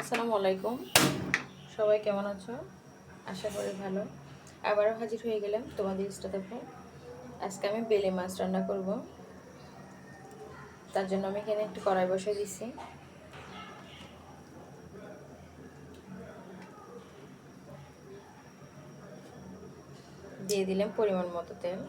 আসসালামু আলাইকুম। সবাই কেমন আছো? আশা করি ভালো। আবারও হাজির হয়ে গেলাম তোমাদের ইস্টাতে আজকে আমি বেলে মাছ রান্না করব। তার জন্য আমি এখানে একটু কড়াই বসে দিছি। দিয়ে দিলাম পরিমাণ মতো তেল।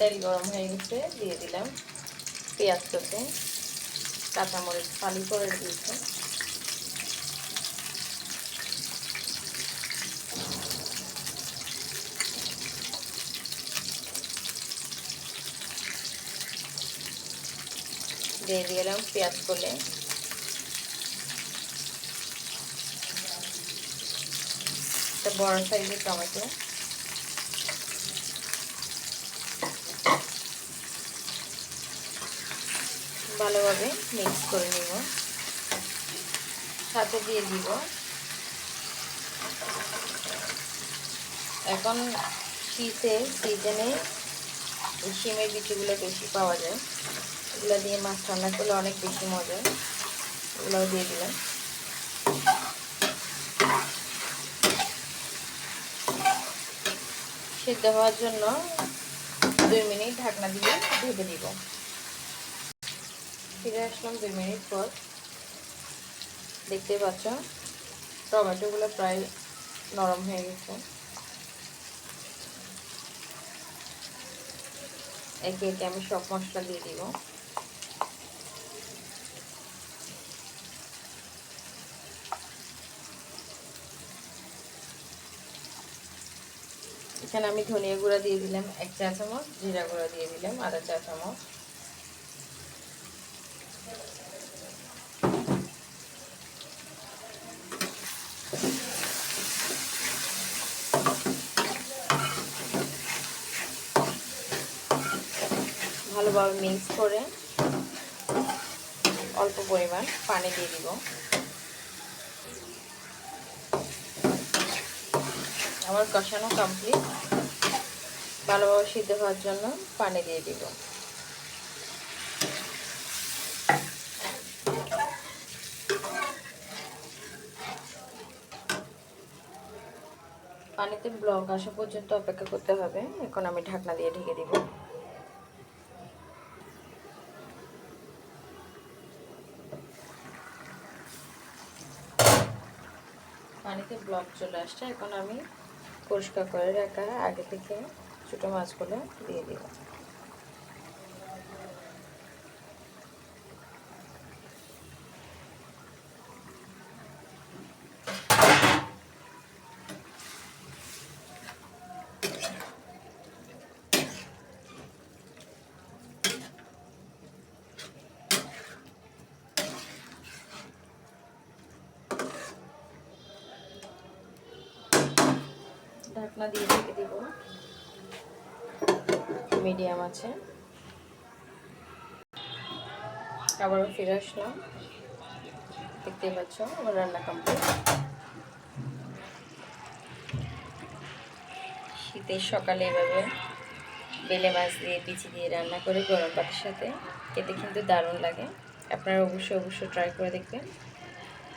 তেল গরম হয়ে গেছে, দিয়ে দিলাম পেঁয়াজ কুচি। কাঁচামরিচ ফালি করে দিয়েছে। দিয়ে দিলাম পেঁয়াজ করলে একটা বড় সাইজের টমেটো। ভালোভাবে মিক্স করে নিব। সাথে দিয়ে দিব। এখন শীতে সিজনে শিমের বিচিগুলো বেশি পাওয়া যায়। এগুলো দিয়ে মাছ রান্না করলে অনেক বেশি মজা। এগুলোও দিয়ে দিলাম। সিদ্ধ হওয়ার জন্য দুই মিনিট ঢাকনা দিয়ে ঢেকে দিব। ফিরে আসলাম দুই মিনিট পর। দেখতে পাচ্ছ, টমেটোগুলো প্রায় নরম হয়ে গেছে। একে একে আমি সব মশলা দিয়ে দিব। এখানে আমি ধনিয়া গুঁড়া দিয়ে দিলাম, এক চা চামচ জিরা গুঁড়া দিয়ে দিলাম আধা চা চামচ ভালোভাবে মিক্স করে অল্প পরিমাণ পানি দিয়ে দিব। আমার কষানো কমপ্লিট ভালোভাবে সিদ্ধ হওয়ার জন্য পানি দিয়ে দিব। পানিতে ব্লক আসা পর্যন্ত অপেক্ষা করতে হবে। এখন আমি ঢাকনা দিয়ে ঢেকে দিব। পানিতে ব্লক চলে আসছে। এখন আমি পরিষ্কার করে রাখা আগে থেকে ছোটো মাছগুলো দিয়ে দিব ঢাকনা দিয়ে ঢেকে দিব। মিডিয়াম আছে। আবারও ফিরে আসলাম। দেখতেই পাচ্ছ, আমার রান্না কমপ্লিট শীতের সকালে এভাবে বেলে মাছ দিয়ে বিচি দিয়ে রান্না করে গরম পাতের সাথে খেতে কিন্তু দারুণ লাগে। আপনারা অবশ্যই অবশ্যই ট্রাই করে দেখবেন।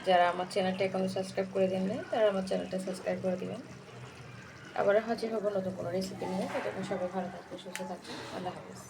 যারা আমার চ্যানেলটা এখনও সাবস্ক্রাইব করে দেন তারা আমার চ্যানেলটা সাবস্ক্রাইব করে দেবেন। আবার হাজির হব নতুন কোনো রেসিপি নিয়ে। সবাই ভালো থাকবে সুস্থ থাকবে আল্লাহ হাফিজ।